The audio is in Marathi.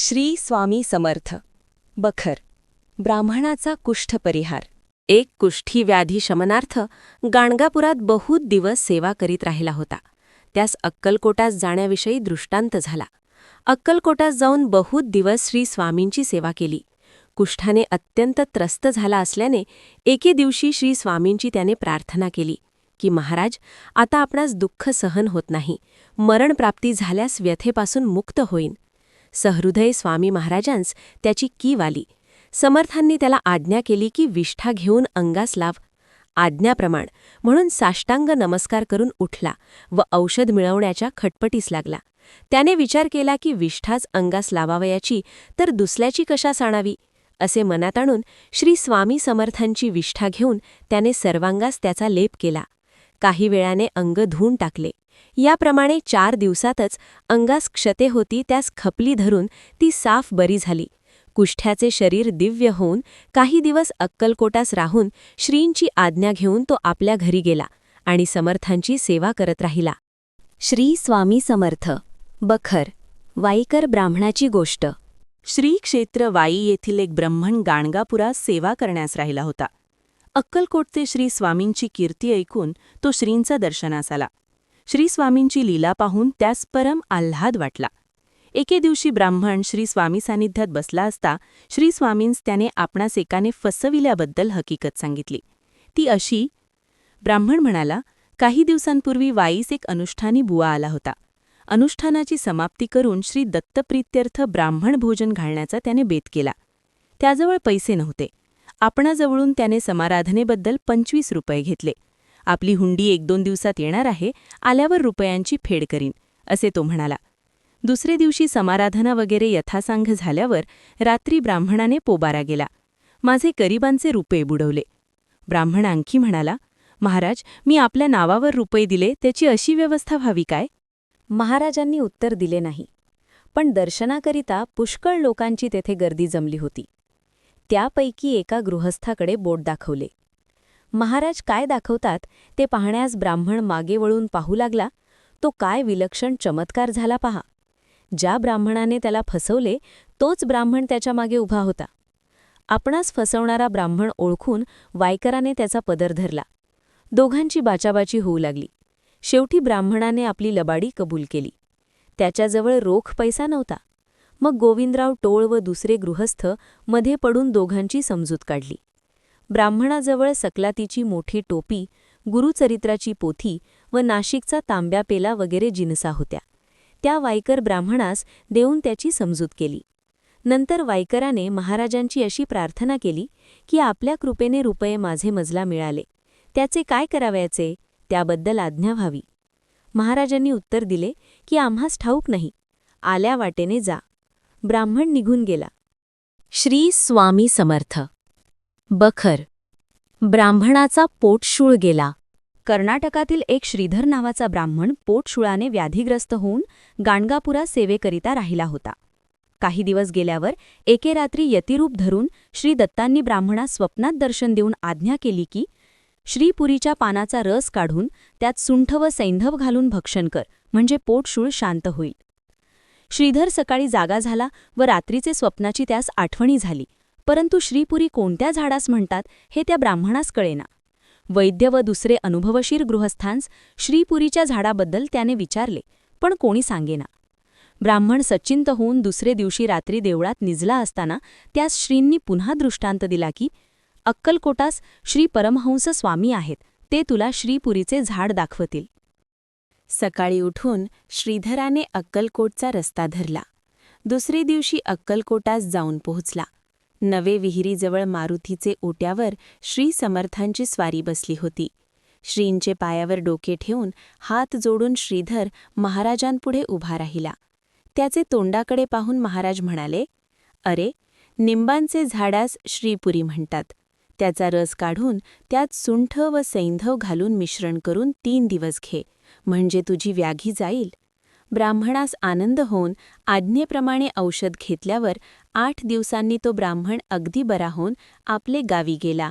श्री स्वामी समर्थ. बखर. ब्राह्मणाचा कुष्ठ परिहार एक कुष्ठी व्याधी शमनार्थ गाणगापुरात बहुत दिवस सेवा करीत राहिला होता. त्यास अक्कलकोटास जाण्याविषयी दृष्टांत झाला. अक्कलकोटास जाऊन बहुत दिवस श्री स्वामींची सेवा केली. कुष्ठाने अत्यंत त्रस्त झाला असल्याने एके दिवशी श्री स्वामींची त्याने प्रार्थना केली की महाराज आता आपणास दुःख सहन होत नाही. मरणप्राप्ती झाल्यास व्यथेपासून मुक्त होईन. सहृदय स्वामी महाराजांस त्याची कीव आली. समर्थांनी त्याला आज्ञा केली की विष्ठा घेऊन अंगास लाव. आज्ञाप्रमाण म्हणून साष्टांग नमस्कार करून उठला व औषध मिळवण्याच्या खटपटीस लागला. त्याने विचार केला की विष्ठाच अंगास लावावयाची तर दुसऱ्याची कशास आणावी असे मनात आणून श्री स्वामी समर्थांची विष्ठा घेऊन त्याने सर्वांगास त्याचा लेप केला. काही वेळाने अंग धुवून टाकले. याप्रमाणे चार दिवसातच अंगास क्षते होती त्यास खपली धरून ती साफ बरी झाली. कुष्ठ्याचे शरीर दिव्य होऊन काही दिवस अक्कलकोटास राहून श्रींची आज्ञा घेऊन तो आपल्या घरी गेला आणि समर्थांची सेवा करत राहिला. श्री स्वामी समर्थ. बखर. वाईकर ब्राह्मणाची गोष्ट. श्री क्षेत्र वाई येथील एक ब्रह्मण गाणगापुरात सेवा करण्यास राहिला होता. अक्कलकोटचे श्री स्वामींची कीर्ती ऐकून तो श्रींचा दर्शनास आला. श्रीस्वामींची लीला पाहून त्यास परम आल्हाद वाटला. एके दिवशी ब्राह्मण श्री स्वामी सानिध्यात बसला असता श्री स्वामींस त्याने आपणास एकाने फसविल्याबद्दल हकीकत सांगितली. ती अशी ब्राह्मण म्हणाला काही दिवसांपूर्वी वाईस एक अनुष्ठानी बुवा आला होता. अनुष्ठानाची समाप्ती करून श्री दत्तप्रित्यर्थ ब्राह्मण भोजन घालण्याचा त्याने बेत केला. त्याजवळ पैसे नव्हते. आपणाजवळून त्याने समाराधनेबद्दल पंचवीस रुपये घेतले. आपली हुंडी एक दोन दिवसात येणार आहे आल्यावर रुपयांची फेड करीन असे तो म्हणाला. दुसरे दिवशी समाराधना वगैरे यथासांग झाल्यावर रात्री ब्राह्मणाने पोबारा गेला. माझे गरिबांचे रुपये बुडवले. ब्राह्मण आणखी म्हणाला महाराज मी आपल्या नावावर रुपये दिले त्याची अशी व्यवस्था व्हावी काय? महाराजांनी उत्तर दिले नाही. पण दर्शनाकरिता पुष्कळ लोकांची तेथे गर्दी जमली होती. त्यापैकी एका गृहस्थाकडे बोट दाखवले. महाराज काय दाखवतात ते पाहण्यास ब्राह्मण मागे वळून पाहू लागला तो काय विलक्षण चमत्कार झाला पहा. ज्या ब्राह्मणाने त्याला फसवले तोच ब्राह्मण त्याच्यामागे उभा होता. आपणास फसवणारा ब्राह्मण ओळखून वायकराने त्याचा पदर धरला. दोघांची बाचाबाची होऊ लागली. शेवटी ब्राह्मणाने आपली लबाडी कबूल केली. त्याच्याजवळ रोख पैसा नव्हता. मग गोविंदराव टोळ व दुसरे गृहस्थमध्ये पडून दोघांची समजूत काढली. ब्राह्मणाजवळ सकलातीची मोठी टोपी गुरुचरित्राची पोथी व नाशिकचा तांब्या पेला वगैरे जिनसा होत्या. त्या वायकर ब्राह्मणास देऊन त्याची समजूत केली. नंतर वायकराने महाराजांची अशी प्रार्थना केली की आपल्या कृपेने रुपये माझे मजला मिळाले. त्याचे काय करावयाचे? त्याबद्दल आज्ञा व्हावी. महाराजांनी उत्तर दिले की आम्हास ठाऊक नाही. आल्या वाटेने जा. ब्राह्मण निघून गेला. श्री स्वामी समर्थ. बखर. ब्राह्मणाचा पोटशूळ गेला. कर्नाटकातील एक श्रीधर नावाचा ब्राह्मण पोटशुळाने व्याधीग्रस्त होऊन गाणगापुरा सेवेकरिता राहिला होता. काही दिवस गेल्यावर एके रात्री यतिरूप धरून श्री दत्तांनी ब्राह्मणास स्वप्नात दर्शन देऊन आज्ञा केली की श्रीपुरीच्या पानाचा रस काढून त्यात सुंठ व सैंधव घालून भक्षण कर म्हणजे पोटशूळ शांत होईल. श्रीधर सकाळी जागा झाला व रात्रीचे स्वप्नाची त्यास आठवणी झाली. परंतु श्रीपुरी कोणत्या झाडास म्हणतात हे त्या ब्राह्मणास कळेना. वैद्य व दुसरे अनुभवशीर गृहस्थांस श्रीपुरीच्या झाडाबद्दल त्याने विचारले पण कोणी सांगेना. ब्राह्मण सच्चिंत होऊन दुसरे दिवशी रात्री देवळात निजला असताना त्यास श्रींनी पुन्हा दृष्टांत दिला की अक्कलकोटास श्री परमहंस स्वामी आहेत ते तुला श्रीपुरीचे झाड दाखवतील. सकाळी उठून श्रीधराने अक्कलकोटचा रस्ता धरला. दुसरे दिवशी अक्कलकोटास जाऊन पोहोचला. नवे विहिरीजवळ मारुतीचे ओट्यावर श्री समर्थांची स्वारी बसली होती. श्रींचे पायावर डोके ठेवून हात जोडून श्रीधर महाराजांपुढे उभा राहिला. त्याचे तोंडाकडे पाहून महाराज म्हणाले अरे निंबांचे झाडास श्रीपुरी म्हणतात. त्याचा रस काढून त्यात सुंठ व सैंधव घालून मिश्रण करून तीन दिवस घे म्हणजे तुझी व्याघी जाईल. ब्राह्मणास आनंद होऊन आज्ञेप्रमाणे औषध घेतल्यावर आठ दिवसांनी तो ब्राह्मण अगदी बरा होऊन आपले गावी गेला.